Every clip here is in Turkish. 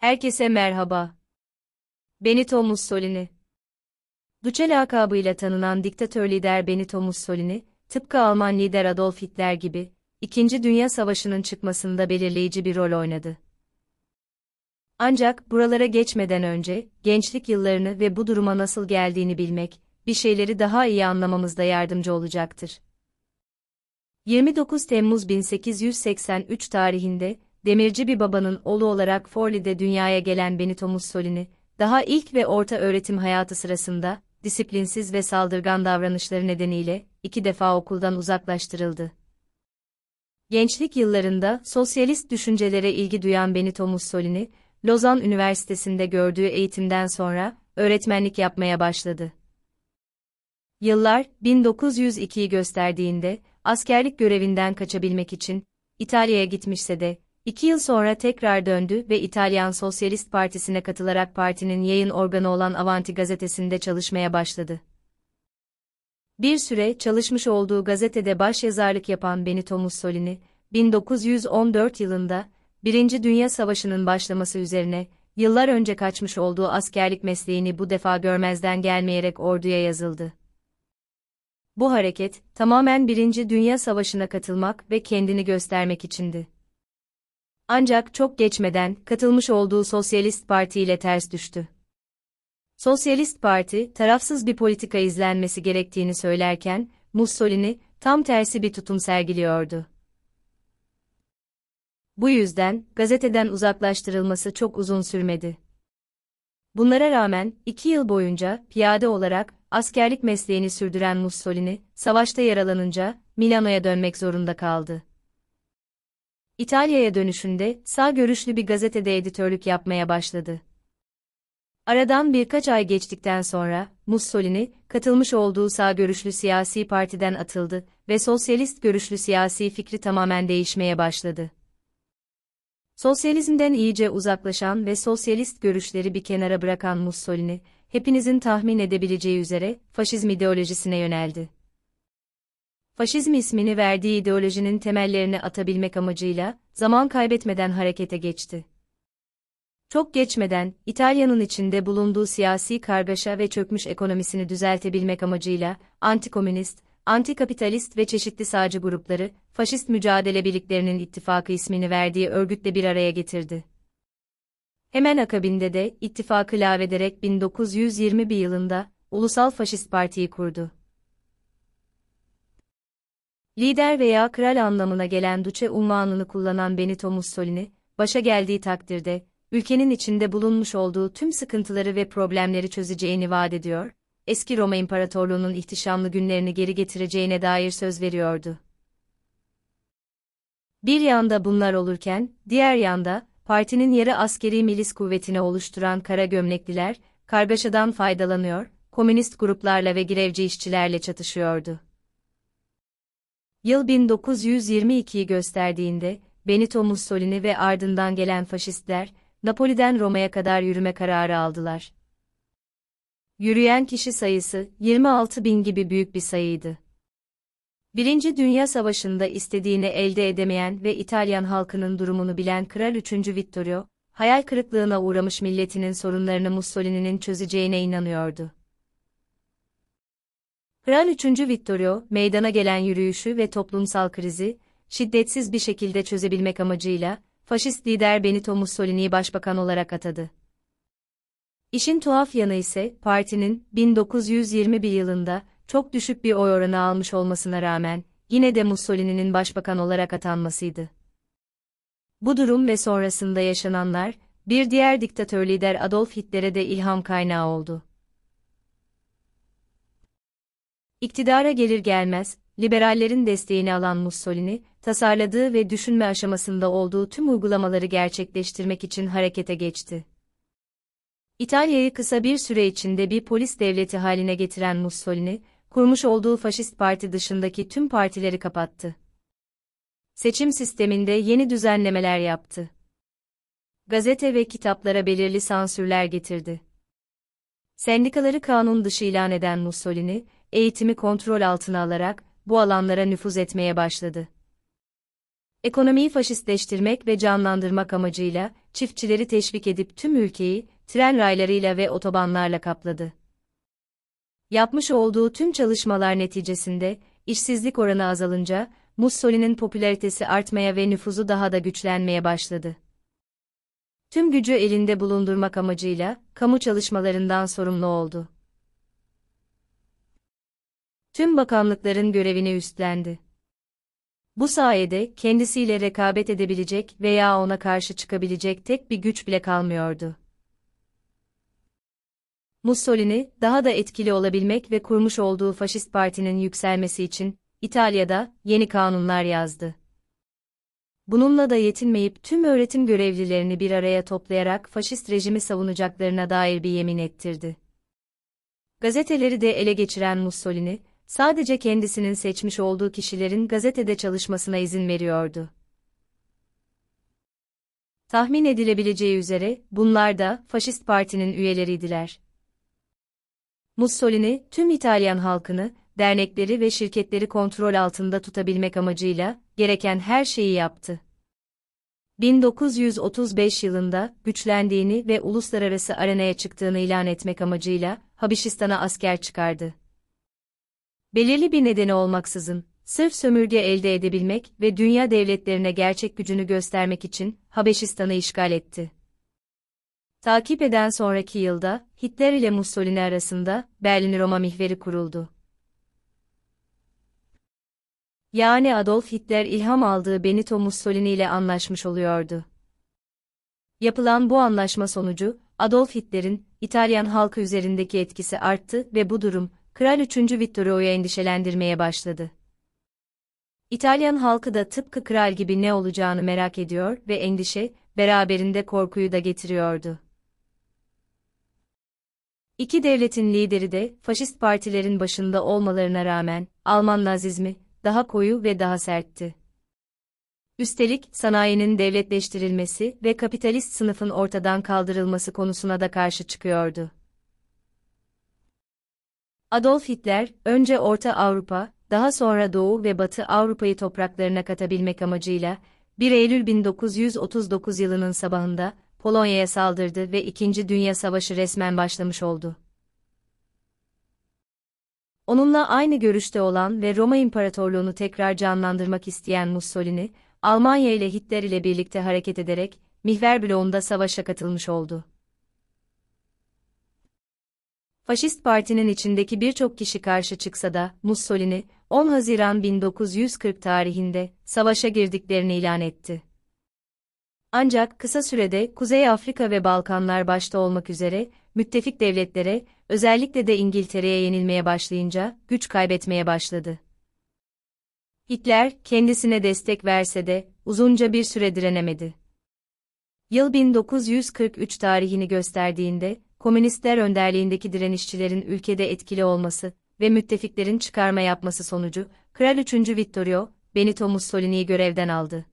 Herkese merhaba. Benito Mussolini Duce lakabıyla tanınan diktatör lider Benito Mussolini, tıpkı Alman lider Adolf Hitler gibi, İkinci Dünya Savaşı'nın çıkmasında belirleyici bir rol oynadı. Ancak buralara geçmeden önce, gençlik yıllarını ve bu duruma nasıl geldiğini bilmek, bir şeyleri daha iyi anlamamızda yardımcı olacaktır. 29 Temmuz 1883 tarihinde, demirci bir babanın oğlu olarak Forli'de dünyaya gelen Benito Mussolini, daha ilk ve orta öğretim hayatı sırasında, disiplinsiz ve saldırgan davranışları nedeniyle, iki defa okuldan uzaklaştırıldı. Gençlik yıllarında sosyalist düşüncelere ilgi duyan Benito Mussolini, Lozan Üniversitesi'nde gördüğü eğitimden sonra öğretmenlik yapmaya başladı. Yıllar 1902'yi gösterdiğinde askerlik görevinden kaçabilmek için İtalya'ya gitmişse de iki yıl sonra tekrar döndü ve İtalyan Sosyalist Partisi'ne katılarak partinin yayın organı olan Avanti gazetesinde çalışmaya başladı. Bir süre çalışmış olduğu gazetede başyazarlık yapan Benito Mussolini, 1914 yılında Birinci Dünya Savaşı'nın başlaması üzerine, yıllar önce kaçmış olduğu askerlik mesleğini bu defa görmezden gelmeyerek orduya yazıldı. Bu hareket, tamamen Birinci Dünya Savaşı'na katılmak ve kendini göstermek içindi. Ancak çok geçmeden, katılmış olduğu Sosyalist Parti ile ters düştü. Sosyalist Parti, tarafsız bir politika izlenmesi gerektiğini söylerken, Mussolini, tam tersi bir tutum sergiliyordu. Bu yüzden, gazeteden uzaklaştırılması çok uzun sürmedi. Bunlara rağmen, iki yıl boyunca, piyade olarak, askerlik mesleğini sürdüren Mussolini, savaşta yaralanınca, Milano'ya dönmek zorunda kaldı. İtalya'ya dönüşünde, sağ görüşlü bir gazetede editörlük yapmaya başladı. Aradan birkaç ay geçtikten sonra, Mussolini, katılmış olduğu sağ görüşlü siyasi partiden atıldı ve sosyalist görüşlü siyasi fikri tamamen değişmeye başladı. Sosyalizmden iyice uzaklaşan ve sosyalist görüşleri bir kenara bırakan Mussolini, hepinizin tahmin edebileceği üzere, faşizm ideolojisine yöneldi. Faşizm ismini verdiği ideolojinin temellerini atabilmek amacıyla, zaman kaybetmeden harekete geçti. Çok geçmeden, İtalya'nın içinde bulunduğu siyasi kargaşa ve çökmüş ekonomisini düzeltebilmek amacıyla, antikomünist, antikapitalist ve çeşitli sağcı grupları, faşist mücadele birliklerinin ittifakı ismini verdiği örgütle bir araya getirdi. Hemen akabinde de ittifakı lağvederek 1921 yılında Ulusal Faşist Parti'yi kurdu. Lider veya kral anlamına gelen Duce unvanını kullanan Benito Mussolini, başa geldiği takdirde, ülkenin içinde bulunmuş olduğu tüm sıkıntıları ve problemleri çözeceğini vaat ediyor, eski Roma İmparatorluğu'nun ihtişamlı günlerini geri getireceğine dair söz veriyordu. Bir yanda bunlar olurken, diğer yanda, partinin yarı askeri milis kuvvetini oluşturan kara gömlekliler, kargaşadan faydalanıyor, komünist gruplarla ve grevci işçilerle çatışıyordu. Yıl 1922'yi gösterdiğinde, Benito Mussolini ve ardından gelen faşistler, Napoli'den Roma'ya kadar yürüme kararı aldılar. Yürüyen kişi sayısı 26 bin gibi büyük bir sayıydı. Birinci Dünya Savaşı'nda istediğini elde edemeyen ve İtalyan halkının durumunu bilen Kral 3. Vittorio, hayal kırıklığına uğramış milletinin sorunlarını Mussolini'nin çözeceğine inanıyordu. Kral 3. Vittorio, meydana gelen yürüyüşü ve toplumsal krizi, şiddetsiz bir şekilde çözebilmek amacıyla, faşist lider Benito Mussolini'yi başbakan olarak atadı. İşin tuhaf yanı ise, partinin, 1921 yılında, çok düşük bir oy oranı almış olmasına rağmen, yine de Mussolini'nin başbakan olarak atanmasıydı. Bu durum ve sonrasında yaşananlar, bir diğer diktatör lider Adolf Hitler'e de ilham kaynağı oldu. İktidara gelir gelmez, liberallerin desteğini alan Mussolini, tasarladığı ve düşünme aşamasında olduğu tüm uygulamaları gerçekleştirmek için harekete geçti. İtalya'yı kısa bir süre içinde bir polis devleti haline getiren Mussolini, kurmuş olduğu faşist parti dışındaki tüm partileri kapattı. Seçim sisteminde yeni düzenlemeler yaptı. Gazete ve kitaplara belirli sansürler getirdi. Sendikaları kanun dışı ilan eden Mussolini, eğitimi kontrol altına alarak bu alanlara nüfuz etmeye başladı. Ekonomiyi faşistleştirmek ve canlandırmak amacıyla, çiftçileri teşvik edip tüm ülkeyi, tren raylarıyla ve otobanlarla kapladı. Yapmış olduğu tüm çalışmalar neticesinde, işsizlik oranı azalınca, Mussolini'nin popülaritesi artmaya ve nüfuzu daha da güçlenmeye başladı. Tüm gücü elinde bulundurmak amacıyla, kamu çalışmalarından sorumlu oldu. Tüm bakanlıkların görevini üstlendi. Bu sayede kendisiyle rekabet edebilecek veya ona karşı çıkabilecek tek bir güç bile kalmıyordu. Mussolini, daha da etkili olabilmek ve kurmuş olduğu faşist partinin yükselmesi için, İtalya'da, yeni kanunlar yazdı. Bununla da yetinmeyip tüm öğretim görevlilerini bir araya toplayarak faşist rejimi savunacaklarına dair bir yemin ettirdi. Gazeteleri de ele geçiren Mussolini, sadece kendisinin seçmiş olduğu kişilerin gazetede çalışmasına izin veriyordu. Tahmin edilebileceği üzere, bunlar da, faşist partinin üyeleriydiler. Mussolini, tüm İtalyan halkını, dernekleri ve şirketleri kontrol altında tutabilmek amacıyla, gereken her şeyi yaptı. 1935 yılında, güçlendiğini ve uluslararası arenaya çıktığını ilan etmek amacıyla, Habeşistan'a asker çıkardı. Belirli bir nedeni olmaksızın, sırf sömürge elde edebilmek ve dünya devletlerine gerçek gücünü göstermek için, Habeşistan'ı işgal etti. Takip eden sonraki yılda, Hitler ile Mussolini arasında, Berlin-Roma mihveri kuruldu. Yani Adolf Hitler ilham aldığı Benito Mussolini ile anlaşmış oluyordu. Yapılan bu anlaşma sonucu, Adolf Hitler'in, İtalyan halkı üzerindeki etkisi arttı ve bu durum, Kral 3. Vittorio'yu endişelendirmeye başladı. İtalyan halkı da tıpkı kral gibi ne olacağını merak ediyor ve endişe, beraberinde korkuyu da getiriyordu. İki devletin lideri de, faşist partilerin başında olmalarına rağmen, Alman nazizmi, daha koyu ve daha sertti. Üstelik, sanayinin devletleştirilmesi ve kapitalist sınıfın ortadan kaldırılması konusuna da karşı çıkıyordu. Adolf Hitler, önce Orta Avrupa, daha sonra Doğu ve Batı Avrupa'yı topraklarına katabilmek amacıyla, 1 Eylül 1939 yılının sabahında, Polonya'ya saldırdı ve İkinci Dünya Savaşı resmen başlamış oldu. Onunla aynı görüşte olan ve Roma İmparatorluğunu tekrar canlandırmak isteyen Mussolini, Almanya ile Hitler ile birlikte hareket ederek, Mihver bloğunda savaşa katılmış oldu. Faşist partinin içindeki birçok kişi karşı çıksa da, Mussolini, 10 Haziran 1940 tarihinde, savaşa girdiklerini ilan etti. Ancak kısa sürede Kuzey Afrika ve Balkanlar başta olmak üzere, müttefik devletlere, özellikle de İngiltere'ye yenilmeye başlayınca, güç kaybetmeye başladı. Hitler, kendisine destek verse de, uzunca bir süre direnemedi. Yıl 1943 tarihini gösterdiğinde, komünistler önderliğindeki direnişçilerin ülkede etkili olması ve müttefiklerin çıkarma yapması sonucu, Kral 3. Vittorio, Benito Mussolini'yi görevden aldı.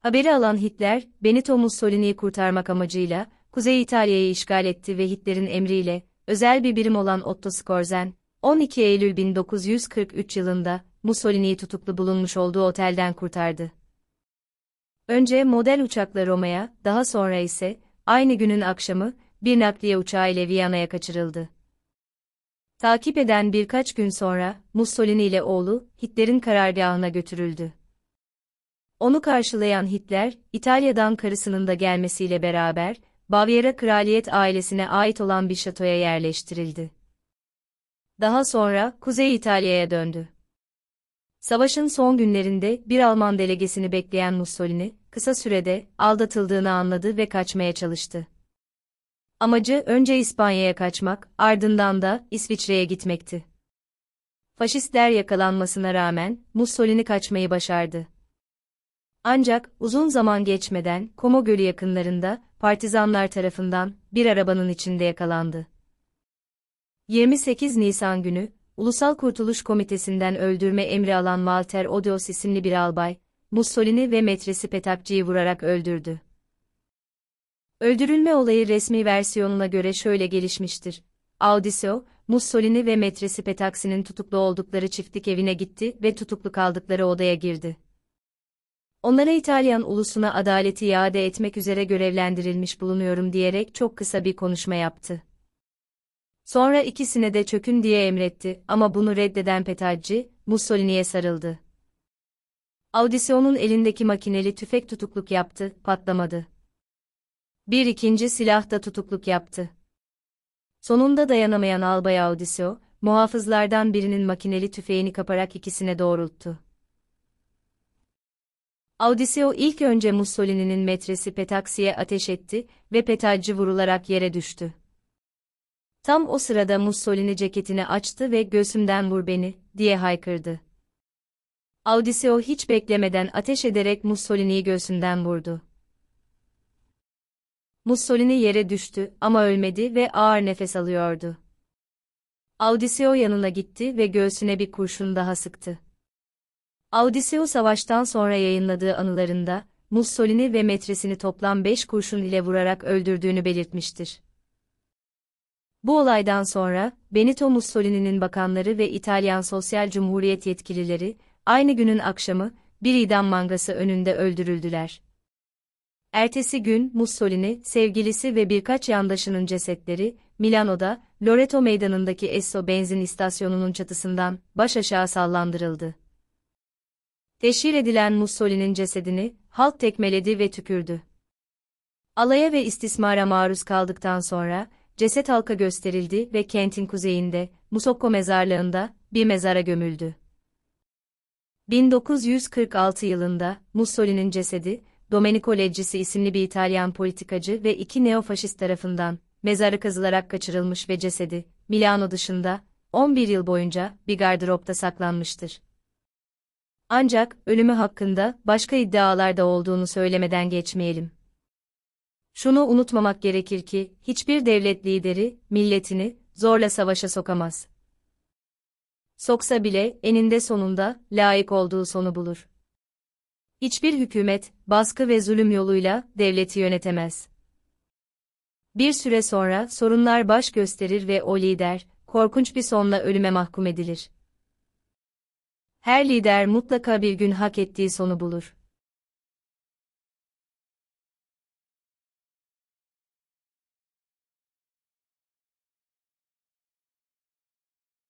Haberi alan Hitler, Benito Mussolini'yi kurtarmak amacıyla, Kuzey İtalya'yı işgal etti ve Hitler'in emriyle, özel bir birim olan Otto Skorzen, 12 Eylül 1943 yılında, Mussolini'yi tutuklu bulunmuş olduğu otelden kurtardı. Önce model uçakla Roma'ya, daha sonra ise, aynı günün akşamı, bir nakliye uçağı ile Viyana'ya kaçırıldı. Takip eden birkaç gün sonra, Mussolini ile oğlu, Hitler'in karargahına götürüldü. Onu karşılayan Hitler, İtalya'dan karısının da gelmesiyle beraber, Bavyera kraliyet ailesine ait olan bir şatoya yerleştirildi. Daha sonra, Kuzey İtalya'ya döndü. Savaşın son günlerinde bir Alman delegesini bekleyen Mussolini, kısa sürede aldatıldığını anladı ve kaçmaya çalıştı. Amacı önce İspanya'ya kaçmak, ardından da İsviçre'ye gitmekti. Faşistler yakalanmasına rağmen Mussolini kaçmayı başardı. Ancak uzun zaman geçmeden Como Gölü yakınlarında partizanlar tarafından bir arabanın içinde yakalandı. 28 Nisan günü Ulusal Kurtuluş Komitesi'nden öldürme emri alan Walter Odios isimli bir albay, Mussolini ve metresi Petacci'yi vurarak öldürdü. Öldürülme olayı resmi versiyonuna göre şöyle gelişmiştir. Audicio, Mussolini ve metresi Petaxi'nin tutuklu oldukları çiftlik evine gitti ve tutuklu kaldıkları odaya girdi. Onlara İtalyan ulusuna adaleti iade etmek üzere görevlendirilmiş bulunuyorum diyerek çok kısa bir konuşma yaptı. Sonra ikisine de çökün diye emretti ama bunu reddeden Petacci, Mussolini'ye sarıldı. Audisyonun elindeki makineli tüfek tutukluk yaptı, patlamadı. Bir ikinci silah da tutukluk yaptı. Sonunda dayanamayan Albay Audisio, muhafızlardan birinin makineli tüfeğini kaparak ikisine doğrulttu. Audisio ilk önce Mussolini'nin metresi Petaksi'ye ateş etti ve Petacci vurularak yere düştü. Tam o sırada Mussolini ceketini açtı ve göğsümden vur beni, diye haykırdı. Audisio hiç beklemeden ateş ederek Mussolini'yi göğsünden vurdu. Mussolini yere düştü ama ölmedi ve ağır nefes alıyordu. Audisio yanına gitti ve göğsüne bir kurşun daha sıktı. Audisio savaştan sonra yayınladığı anılarında, Mussolini ve metresini toplam 5 kurşun ile vurarak öldürdüğünü belirtmiştir. Bu olaydan sonra, Benito Mussolini'nin bakanları ve İtalyan Sosyal Cumhuriyet yetkilileri, aynı günün akşamı, bir idam mangası önünde öldürüldüler. Ertesi gün Mussolini, sevgilisi ve birkaç yandaşının cesetleri, Milano'da, Loreto meydanındaki Esso benzin istasyonunun çatısından baş aşağı sallandırıldı. Teşhir edilen Mussolini'nin cesedini, halk tekmeledi ve tükürdü. Alaya ve istismara maruz kaldıktan sonra, ceset halka gösterildi ve kentin kuzeyinde, Musocco mezarlığında, bir mezara gömüldü. 1946 yılında, Mussolini'nin cesedi, Domenico Leggisi isimli bir İtalyan politikacı ve iki neofaşist tarafından, mezarı kazılarak kaçırılmış ve cesedi, Milano dışında, 11 yıl boyunca bir gardıropta saklanmıştır. Ancak, ölümü hakkında, başka iddialar da olduğunu söylemeden geçmeyelim. Şunu unutmamak gerekir ki, hiçbir devlet lideri, milletini, zorla savaşa sokamaz. Soksa bile, eninde sonunda, layık olduğu sonu bulur. Hiçbir hükümet, baskı ve zulüm yoluyla, devleti yönetemez. Bir süre sonra, sorunlar baş gösterir ve o lider, korkunç bir sonla ölüme mahkum edilir. Her lider mutlaka bir gün hak ettiği sonu bulur.